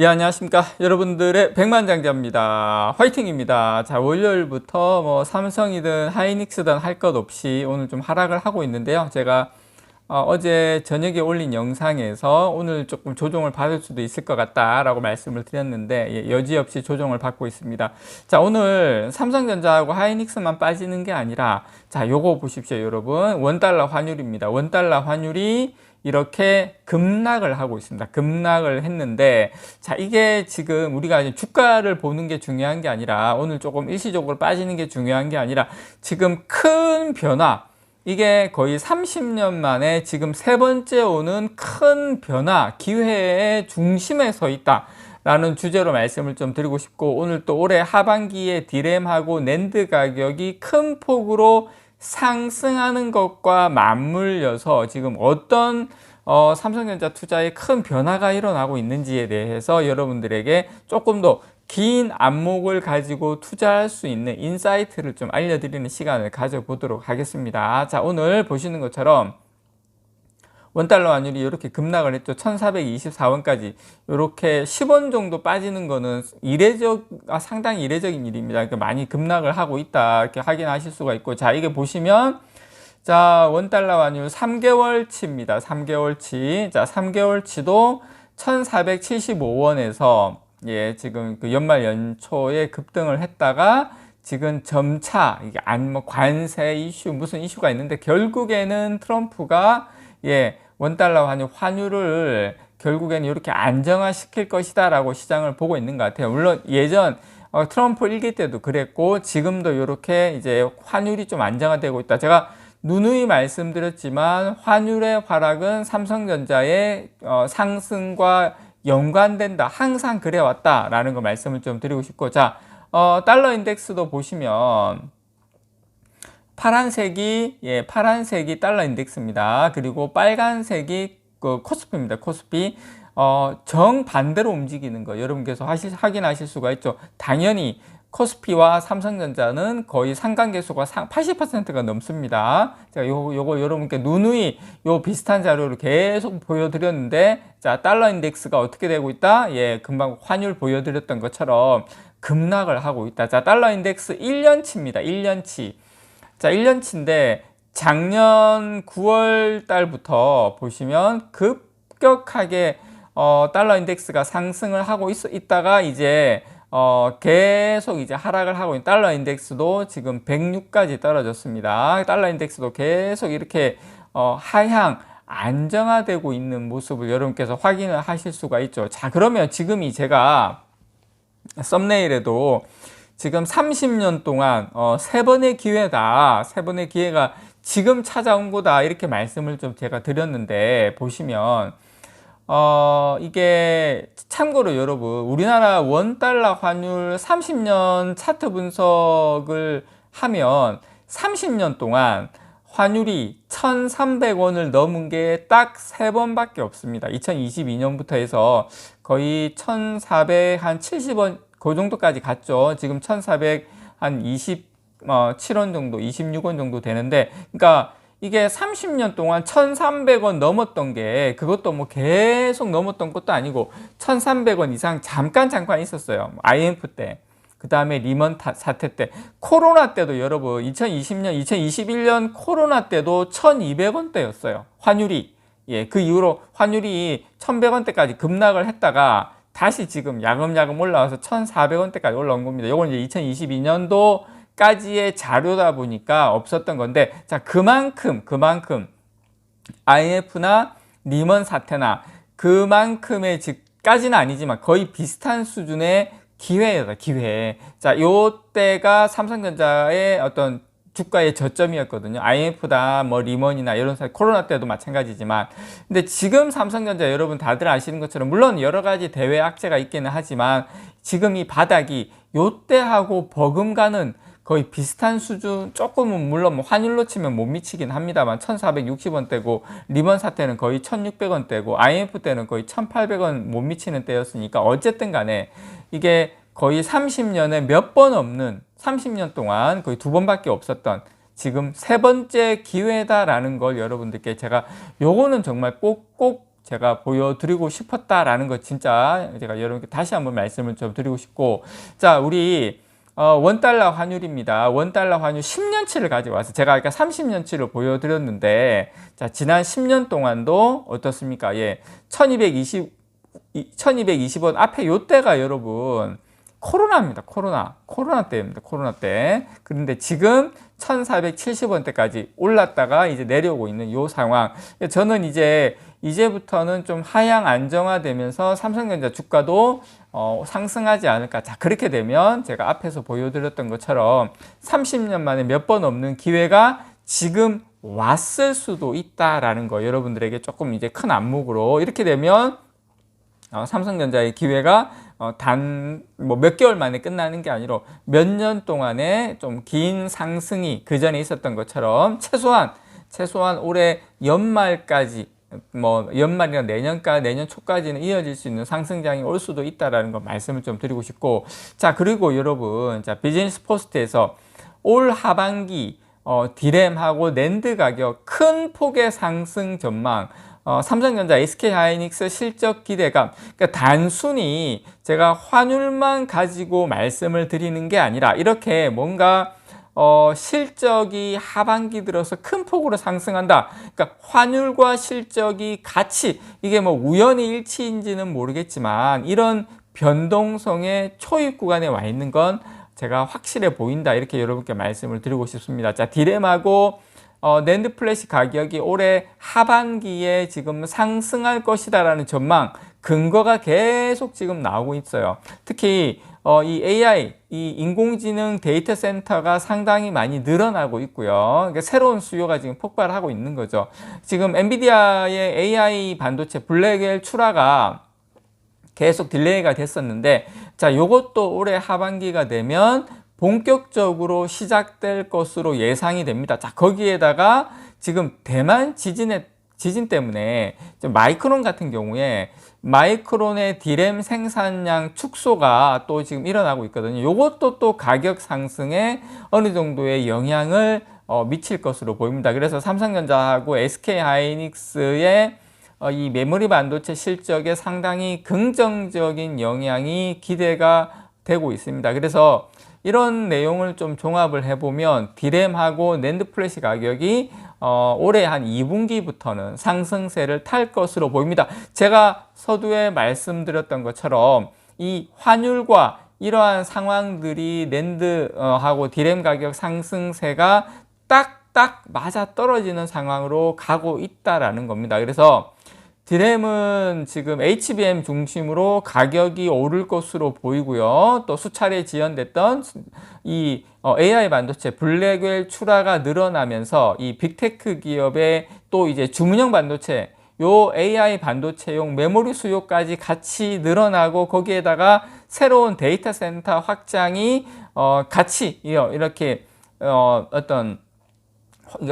예, 안녕하십니까. 여러분들의 백만장자입니다. 화이팅입니다. 자, 월요일부터 뭐 삼성이든 하이닉스든 할 것 없이 오늘 좀 하락을 하고 있는데요. 제가 어, 제 저녁에 올린 영상에서 오늘 조금 조정을 받을 수도 있을 것 같다라고 말씀을 드렸는데 예, 여지없이 조정을 받고 있습니다. 자, 오늘 삼성전자하고 하이닉스만 빠지는 게 아니라 자, 요거 보십시오, 여러분. 원달러 환율입니다. 원달러 환율이 이렇게 급락을 하고 있습니다. 급락을 했는데 자 이게 지금 우리가 주가를 보는 게 중요한 게 아니라 오늘 조금 일시적으로 빠지는 게 중요한 게 아니라 지금 큰 변화 이게 거의 30년 만에 지금 세 번째 오는 큰 변화 기회의 중심에 서 있다. 라는 주제로 말씀을 좀 드리고 싶고 오늘 또 올해 하반기에 디램하고 낸드 가격이 큰 폭으로 상승하는 것과 맞물려서 지금 어떤 어, 삼성전자 투자에 큰 변화가 일어나고 있는지에 대해서 여러분들에게 조금 더 긴 안목을 가지고 투자할 수 있는 인사이트를 좀 알려드리는 시간을 가져보도록 하겠습니다. 자, 오늘 보시는 것처럼 원달러 환율이 이렇게 급락을 했죠. 1424원까지 이렇게 10원 정도 빠지는 거는 이례적, 아, 상당히 이례적인 일입니다. 그러니까 많이 급락을 하고 있다. 이렇게 확인하실 수가 있고. 자, 이게 보시면 자, 원달러 환율 3개월치입니다. 3개월치. 자, 3개월치도 1475원에서 예, 지금 그 연말 연초에 급등을 했다가 지금 점차 이게 안 뭐 관세 이슈 무슨 이슈가 있는데 결국에는 트럼프가 예, 원달러 환율 환율을 결국에는 이렇게 안정화시킬 것이다라고 시장을 보고 있는 것 같아요. 물론 예전 어, 트럼프 일기 때도 그랬고 지금도 이렇게 이제 환율이 좀 안정화되고 있다. 제가 누누이 말씀드렸지만 환율의 하락은 삼성전자의 어, 상승과 연관된다. 항상 그래왔다라는 거 말씀을 좀 드리고 싶고 자 어, 달러 인덱스도 보시면 파란색이 예, 파란색이 달러 인덱스입니다. 그리고 빨간색이 그 코스피입니다. 코스피. 어, 정반대로 움직이는 거 여러분께서 하실, 확인하실 수가 있죠. 당연히 코스피와 삼성전자는 거의 상관계수가 80%가 넘습니다. 제가 요, 요거 여러분께 누누이 요 비슷한 자료를 계속 보여드렸는데, 자, 달러 인덱스가 어떻게 되고 있다? 예, 금방 환율 보여드렸던 것처럼 급락을 하고 있다. 자, 달러 인덱스 1년치입니다. 1년치. 자, 1년치인데 작년 9월 달부터 보시면 급격하게 어, 달러 인덱스가 상승을 하고 있, 있다가 이제 어, 계속 이제 하락을 하고 있는 달러 인덱스도 지금 106까지 떨어졌습니다. 달러 인덱스도 계속 이렇게 어, 하향 안정화되고 있는 모습을 여러분께서 확인을 하실 수가 있죠. 자, 그러면 지금이 제가 썸네일에도 지금 30년 동안 어, 세 번의 기회다. 세 번의 기회가 지금 찾아온 거다. 이렇게 말씀을 좀 제가 드렸는데 보시면 어, 이게 참고로 여러분, 우리나라 원달러 환율 30년 차트 분석을 하면 30년 동안 환율이 1,300원을 넘은 게 딱 세 번밖에 없습니다. 2022년부터 해서 거의 1,470원 그 정도까지 갔죠. 지금 1,400한 27원 정도, 26원 정도 되는데, 그러니까 이게 30년 동안 1,300원 넘었던 게 그것도 뭐 계속 넘었던 것도 아니고 1,300원 이상 잠깐 잠깐 있었어요. IMF 때. 그 다음에 리먼 사태 때. 코로나 때도 여러분 2020년, 2021년 코로나 때도 1,200원대였어요. 환율이. 예, 그 이후로 환율이 1,100원대까지 급락을 했다가 다시 지금 야금야금 올라와서 1,400원대까지 올라온 겁니다. 이건 이제 2022년도 까지의 자료다 보니까 없었던 건데 자 그만큼 그만큼 IMF나 리먼 사태나 그만큼의 즉까지는 아니지만 거의 비슷한 수준의 기회다 기회. 자, 요때가 삼성전자의 어떤 주가의 저점이었거든요. IMF다, 뭐 리먼이나 이런 사 코로나 때도 마찬가지지만. 근데 지금 삼성전자 여러분 다들 아시는 것처럼 물론 여러 가지 대외 악재가 있기는 하지만 지금 이 바닥이 요때하고 버금가는 거의 비슷한 수준 조금은 물론 뭐 환율로 치면 못 미치긴 합니다만 1460원대고 리번 사태는 거의 1600원대고 IMF 때는 거의 1800원 못 미치는 때였으니까 어쨌든 간에 이게 거의 30년에 몇 번 없는 30년 동안 거의 두 번밖에 없었던 지금 세 번째 기회다라는 걸 여러분들께 제가 요거는 정말 꼭꼭 제가 보여드리고 싶었다라는 거 진짜 제가 여러분께 다시 한번 말씀을 좀 드리고 싶고 자 우리 어, 원달러 환율입니다. 원달러 환율 10년치를 가져와서 제가 아까 30년치를 보여드렸는데 자 지난 10년 동안도 어떻습니까? 예, 1220 1220원 앞에 요때가 여러분 코로나입니다. 코로나. 코로나 때입니다. 코로나 때. 그런데 지금 1470원대까지 올랐다가 이제 내려오고 있는 요 상황. 저는 이제 이제부터는 좀 하향 안정화되면서 삼성전자 주가도 어, 상승하지 않을까. 자, 그렇게 되면 제가 앞에서 보여드렸던 것처럼 30년 만에 몇 번 없는 기회가 지금 왔을 수도 있다라는 거 여러분들에게 조금 이제 큰 안목으로 이렇게 되면 어, 삼성전자의 기회가 어, 단 뭐 몇 개월 만에 끝나는 게 아니라 몇 년 동안의 좀 긴 상승이 그 전에 있었던 것처럼 최소한 최소한 올해 연말까지 뭐 연말이나 내년까 내년 초까지는 이어질 수 있는 상승장이 올 수도 있다라는 거 말씀을 좀 드리고 싶고. 자 그리고 여러분 자 비즈니스 포스트에서 올 하반기 어, 디램하고 낸드 가격 큰 폭의 상승 전망 어, 삼성전자, SK하이닉스 실적 기대감. 그러니까 단순히 제가 환율만 가지고 말씀을 드리는 게 아니라 이렇게 뭔가 어, 실적이 하반기 들어서 큰 폭으로 상승한다. 그러니까 환율과 실적이 같이 이게 뭐 우연히 일치인지는 모르겠지만 이런 변동성의 초입 구간에 와 있는 건 제가 확실해 보인다. 이렇게 여러분께 말씀을 드리고 싶습니다. 자, 디램하고 어, 낸드 플래시 가격이 올해 하반기에 지금 상승할 것이다라는 전망 근거가 계속 지금 나오고 있어요. 특히 어, 이 AI, 이 인공지능 데이터 센터가 상당히 많이 늘어나고 있고요. 그러니까 새로운 수요가 지금 폭발하고 있는 거죠. 지금 엔비디아의 AI 반도체 블랙웰 출하가 계속 딜레이가 됐었는데, 자, 요것도 올해 하반기가 되면 본격적으로 시작될 것으로 예상이 됩니다. 자, 거기에다가 지금 대만 지진의 지진 때문에 마이크론 같은 경우에 마이크론의 디램 생산량 축소가 또 지금 일어나고 있거든요. 이것도 또 가격 상승에 어느 정도의 영향을 어, 미칠 것으로 보입니다. 그래서 삼성전자하고 SK 하이닉스의 어, 이 메모리 반도체 실적에 상당히 긍정적인 영향이 기대가 되고 있습니다. 그래서 이런 내용을 좀 종합을 해보면 디램하고 낸드 플래시 가격이 어, 올해 한 2분기부터는 상승세를 탈 것으로 보입니다. 제가 서두에 말씀드렸던 것처럼 이 환율과 이러한 상황들이 낸드하고 디램 가격 상승세가 딱딱 맞아 떨어지는 상황으로 가고 있다라는 겁니다. 그래서 드램은 지금 HBM 중심으로 가격이 오를 것으로 보이고요. 또 수차례 지연됐던 이 AI 어, 반도체 블랙웰 출하가 늘어나면서 이 빅테크 기업의 또 이제 주문형 반도체 요 AI 반도체용 메모리 수요까지 같이 늘어나고 거기에다가 새로운 데이터 센터 확장이 어 같이 이렇게 어 어떤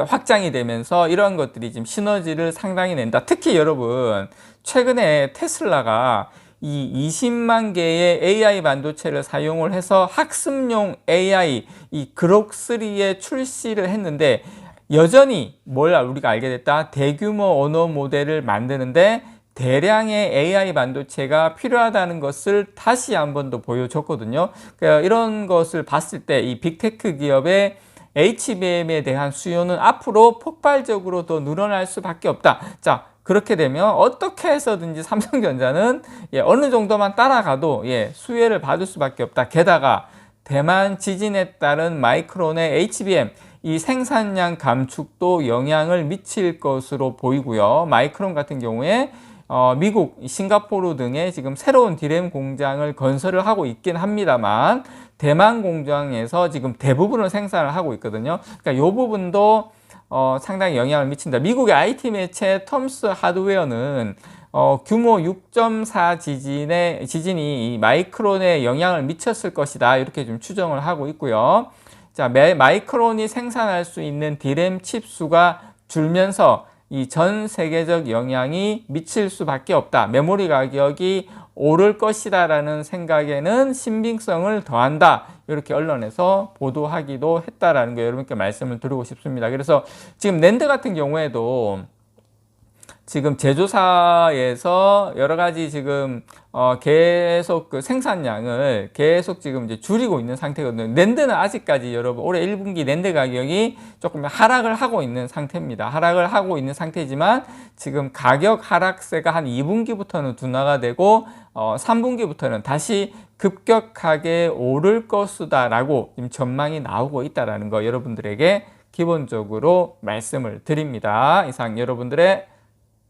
확장이 되면서 이러한 것들이 지금 시너지를 상당히 낸다. 특히 여러분, 최근에 테슬라가 이 20만 개의 AI 반도체를 사용을 해서 학습용 AI 이 그록3에 출시를 했는데 여전히 뭘 우리가 알게 됐다? 대규모 언어 모델을 만드는데 대량의 AI 반도체가 필요하다는 것을 다시 한 번 더 보여줬거든요. 그러니까 이런 것을 봤을 때 이 빅테크 기업의 HBM에 대한 수요는 앞으로 폭발적으로 더 늘어날 수밖에 없다. 자, 그렇게 되면 어떻게 해서든지 삼성전자는 예, 어느 정도만 따라가도 예, 수혜를 받을 수밖에 없다. 게다가 대만 지진에 따른 마이크론의 HBM 이 생산량 감축도 영향을 미칠 것으로 보이고요. 마이크론 같은 경우에 어, 미국, 싱가포르 등에 지금 새로운 디램 공장을 건설을 하고 있긴 합니다만 대만 공장에서 지금 대부분을 생산을 하고 있거든요. 그러니까 이 부분도 어, 상당히 영향을 미친다. 미국의 IT 매체 텀스 하드웨어는 어, 규모 6.4 지진의 지진이 이 마이크론에 영향을 미쳤을 것이다. 이렇게 좀 추정을 하고 있고요. 자, 마이크론이 생산할 수 있는 디램 칩 수가 줄면서 이 전 세계적 영향이 미칠 수밖에 없다. 메모리 가격이 오를 것이다 라는 생각에는 신빙성을 더한다. 이렇게 언론에서 보도하기도 했다라는 거 여러분께 말씀을 드리고 싶습니다. 그래서 지금 낸드 같은 경우에도 지금 제조사에서 여러 가지 지금 어 계속 그 생산량을 계속 지금 이제 줄이고 있는 상태거든요. 낸드는 아직까지 여러분 올해 1분기 낸드 가격이 조금 하락을 하고 있는 상태입니다. 하락을 하고 있는 상태지만 지금 가격 하락세가 한 2분기부터는 둔화가 되고 어 3분기부터는 다시 급격하게 오를 것이다라고 지금 전망이 나오고 있다라는 거 여러분들에게 기본적으로 말씀을 드립니다. 이상 여러분들의